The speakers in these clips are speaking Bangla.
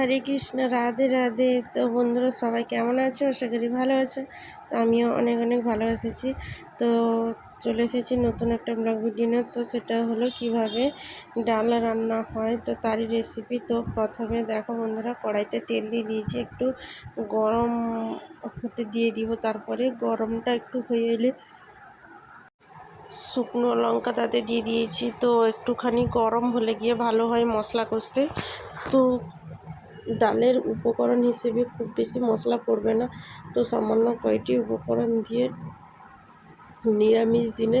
হরে কৃষ্ণ, রাধে রাধে। তো বন্ধুরা, সবাই কেমন আছো? আশা করি ভালো আছো। তো আমিও অনেক অনেক ভালো এসেছি। তো চলে এসেছি নতুন একটা ব্লগ ভিডিও নিয়ে। তো সেটা হলো কীভাবে ডাল রান্না হয়। তো তারই রেসিপি তো প্রথমে দেখো বন্ধুরা, কড়াইতে তেল দিয়ে দিয়েছি। একটু গরম হতে দিয়ে দিব। তারপরে গরমটা একটু হয়ে এলে শুকনো লঙ্কা তাতে দিয়ে দিয়েছি। তো একটুখানি গরম হলে গিয়ে ভালো হয় মশলা কষতে। তো ডালের উপকরণ হিসেবে খুব বেশি মশলা পড়বে না। তো সামান্য কয়টি উপকরণ দিয়ে নিরামিষ দিনে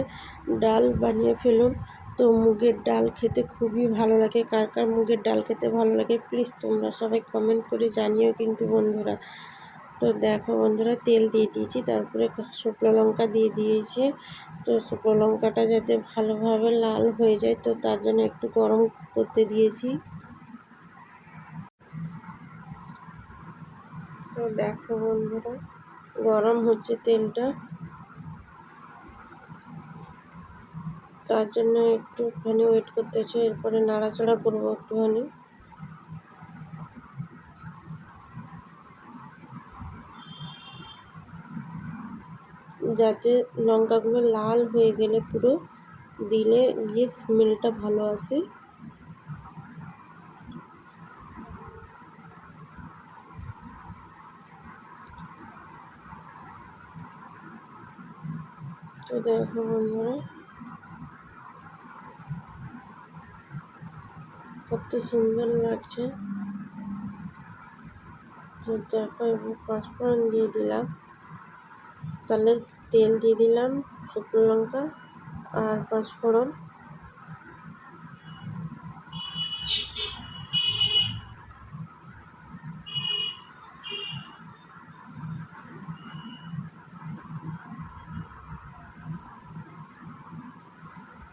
ডাল বানিয়ে ফেলুন। তো মুগের ডাল খেতে খুবই ভালো লাগে। কার কার মুগের ডাল খেতে ভালো লাগে প্লিজ তোমরা সবাই কমেন্ট করে জানিও কিন্তু বন্ধুরা। তো দেখো বন্ধুরা, তেল দিয়ে দিয়েছি, তারপরে শুকনো লঙ্কা দিয়ে দিয়েছি। তো শুকনো লঙ্কাটা যাতে ভালোভাবে লাল হয়ে যায়, তো তার জন্য একটু গরম করতে দিয়েছি। তো দেখো বন্ধুরা, গরম হচ্ছে তেলটা তার জন্য একটুখানি ওয়েট করতে করতেছে এরপরে নাড়াচাড়া করব একটুখানি। যাতে লঙ্কাগুলো লাল হয়ে গেলে পুরো, দিলে গিয়ে স্মেলটা ভালো আসে। তো দেখো বন্ধুরা। কত সুন্দর লাগছে। দেখো, এবার পাঁচফোড়ন দিয়ে দিলাম। তাহলে তেল দিয়ে দিলাম শুকনো লঙ্কা আর পাঁচফোড়ন।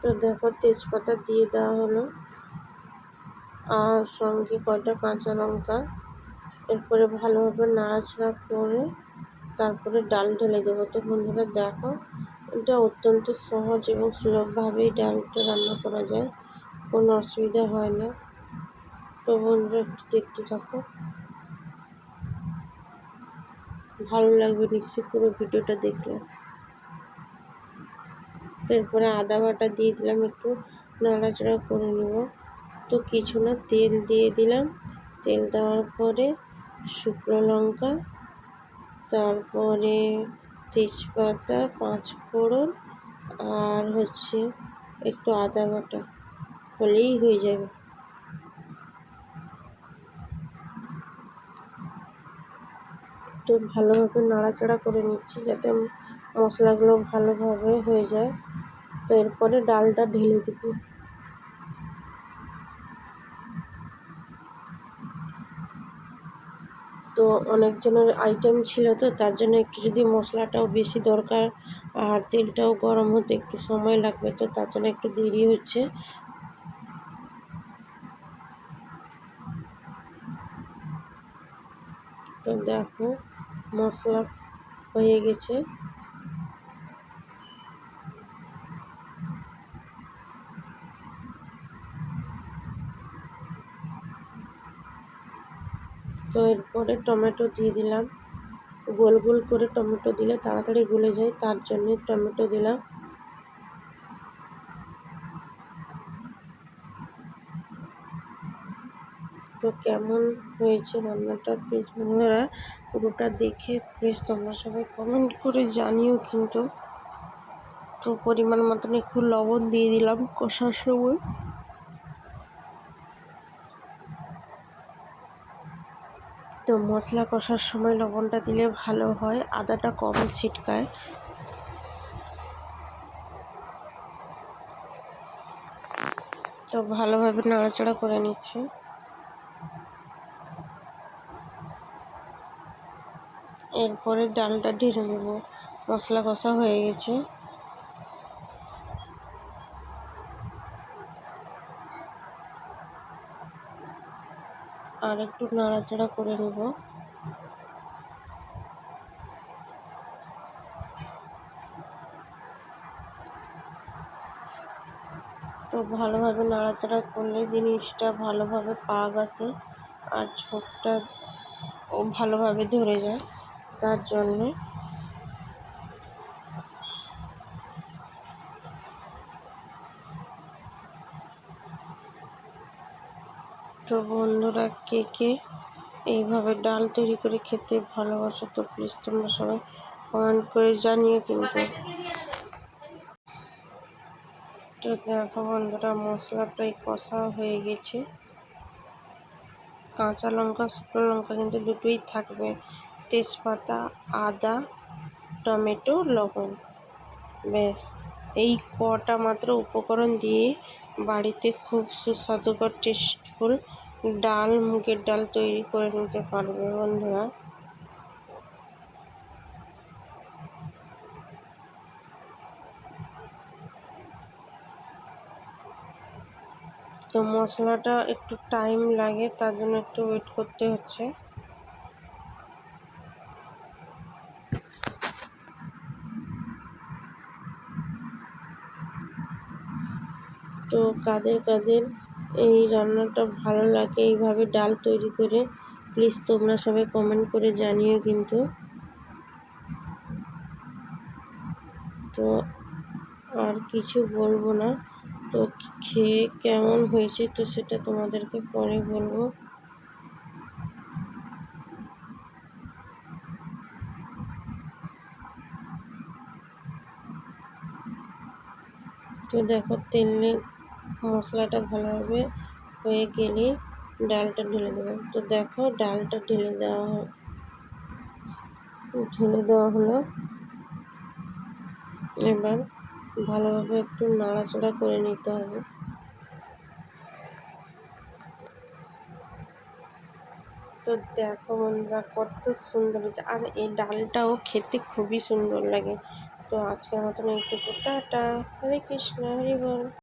তো দেখো, তেজপাতা দিয়ে দেওয়া হলো। আর সঙ্গে কয়টা কাঁচা লঙ্কা। এরপরে ভালোভাবে নাড়াচাড়া করে তারপরে ডাল ঢেলে দেবো। তো বন্ধুরা, দেখো, এটা অত্যন্ত সহজ এবং সুলভভাবেই ডালটা রান্না করা যায়। কোনো অসুবিধা হয় না। তো বন্ধুরা, একটু দেখতে থাকো। ভালো লাগবে নিশ্চয়ই পুরো ভিডিওটা দেখলে। এরপরে আদা বাটা দিয়ে দিলাম, একটু নাড়াচাড়া করে নেব। তো কিছু না, তেল দিয়ে দিলাম। তেল দেওয়ার পরে শুকনো লঙ্কা, তারপরে তেজপাতা পাঁচ ফোড়ন আর হচ্ছে একটু আদা বাটা, হলেই হয়ে যাবে। তো ভালোভাবে নাড়াচাড়া করে নিচ্ছি যাতে মশলাগুলো ভালোভাবে হয়ে যায়। তো এরপরে ডালটা ঢেলে দেবো। তো অনেকজনের আইটেম ছিল তো, তার জন্য একটু যদি মশলাটাও বেশি দরকার আর তেলটাও গরম হতে একটু সময় লাগবে তো, তার জন্য একটু দেরি হচ্ছে। তো দেখো, মশলা হয়ে গেছে। তো এরপরে টমেটো দিয়ে দিলাম। গোল গোল করে টমেটো দিলে তাড়াতাড়ি গলে যায়, তার জন্যে টমেটো দিলাম। তো কেমন হয়েছে রান্নাটা প্লিজ বন্ধুরা, পুরোটা দেখে প্লিজ তোমরা সবাই কমেন্ট করে জানিও কিন্তু। তো পরিমাণ মতন একটু লবণ দিয়ে দিলাম কষার সময়। তো মশলা কষার সময় লবণটা দিলে ভালো হয়, আদাটা কম ছিটকায়। তো ভালোভাবে নাড়াচাড়া করে নিচ্ছে। এরপরে ডালটা ঢেলে নেব। মশলা কষা হয়ে গেছে। আর একটু নাড়াচাড়া করে নেব। তো ভালোভাবে নাড়াচাড়া করলে জিনিসটা ভালোভাবে পাক আসে আর ও ভালোভাবে ধরে যায়, তার জন্যে। তো বন্ধুরা, কে কে এইভাবে ডাল তৈরি করে খেতে ভালোবাসো তো প্লিজ তোমরা সবাই কমেন্ট করে জানিও কিন্তু। তো দেখো বন্ধুরা মশলা প্রায় কষা হয়ে গেছে। কাঁচা লঙ্কা, শুকনো লঙ্কা কিন্তু দুটোই থাকবে। তেজপাতা, আদা, টমেটো, লবণ। ব্যাস, এই কটা মাত্র উপকরণ দিয়ে বাড়িতে খুব সুস্বাদুকর টেস্টফুল ডাল, মুগের ডাল তৈরি করে নিতে পারবে বন্ধুরা। তো মশলাটা একটু টাইম লাগে, তার জন্য একটু ওয়েট করতে হচ্ছে। তো কাদের কাদের এই রান্নাটা ভালো লাগে। এইভাবে ডাল তৈরি করে প্লিজ তোমরা সবাই কমেন্ট করে জানিও কিন্তু। তো আর কিছু বলব না। তো খেয়ে কেমন হয়েছে তো সেটা তোমাদেরকে পরে বলব। তো দেখো তেলে মশলাটা ভালোভাবে হয়ে গেলে ডালটা ঢেলে দেবো। তো দেখো ডালটা ঢেলে দেওয়া ঢেলে দেওয়া হলো। এবার ভালোভাবে একটু নাড়াচাড়া করে নিতে হবে। তো দেখো বন্ধুরা কত সুন্দর হয়েছে। আর এই ডালটাও খেতে খুবই সুন্দর লাগে। তো আজকের মতন একটু টাটা। হরে কৃষ্ণ, হরি বল।